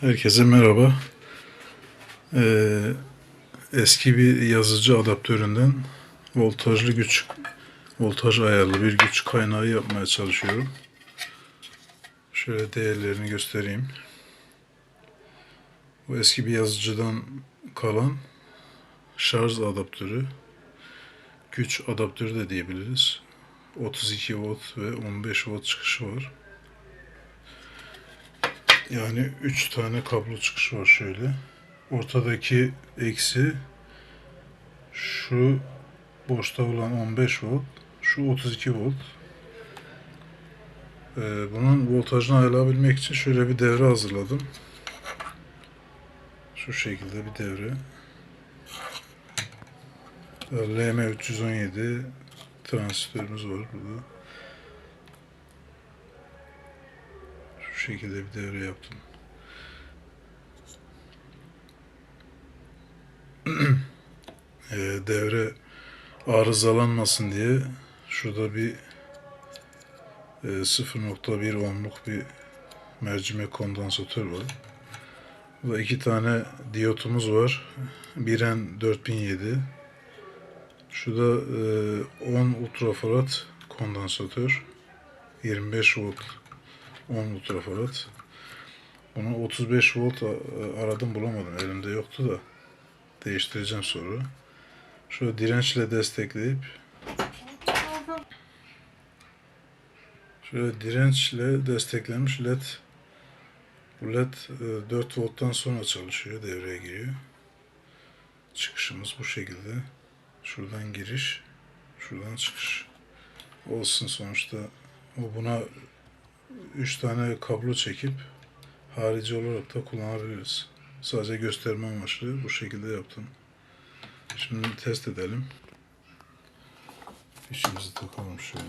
Herkese merhaba. Ee, eski bir yazıcı adaptöründen voltajlı güç, voltaj ayarlı bir güç kaynağı yapmaya çalışıyorum. Şöyle değerlerini göstereyim. Bu eski bir yazıcıdan kalan şarj adaptörü, güç adaptörü de diyebiliriz. 32 volt ve 15 volt çıkışı var. Yani 3 tane kablo çıkışı var şöyle. Ortadaki eksi şu boşta olan 15 volt, şu 32 volt. Ee, bunun voltajını ayarlayabilmek için şöyle bir devre hazırladım. Şu şekilde bir devre. LM317 transistörümüz var burada. Şekilde bir devre yaptım. Ee, devre arızalanmasın diye şurada bir e, 0.1 ohmluk bir mercimek kondansatör var. Burada iki tane diyotumuz var. Biren 4007. Şurada e, 10 ultrafarad kondansatör. 25 volt 10 ultrafarad. Bunu 35 volt a- aradım bulamadım. Elimde yoktu da. Değiştireceğim sonra. Şöyle dirençle destekleyip şöyle dirençle desteklenmiş led bu led e, 4 volttan sonra çalışıyor. Devreye giriyor. Çıkışımız bu şekilde. Şuradan giriş. Şuradan çıkış. Olsun sonuçta. O buna 3 tane kablo çekip harici olarak da kullanabiliriz. Sadece gösterme amaçlı bu şekilde yaptım. Şimdi test edelim. Fişimizi takalım şöyle.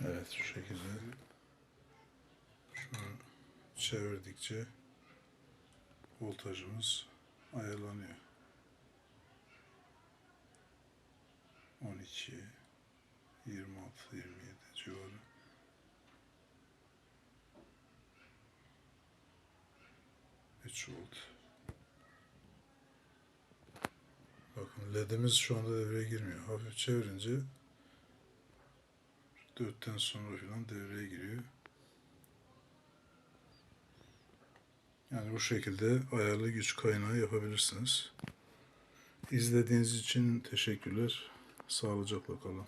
Evet şu şekilde. Şunu çevirdikçe voltajımız ayarlanıyor. 12, 26, 27 civarı. Üç volt. Bakın ledimiz şu anda devreye girmiyor. Hafif çevirince dörtten sonra falan devreye giriyor. Yani bu şekilde ayarlı güç kaynağı yapabilirsiniz. İzlediğiniz için teşekkürler. Sağlıcakla kalın.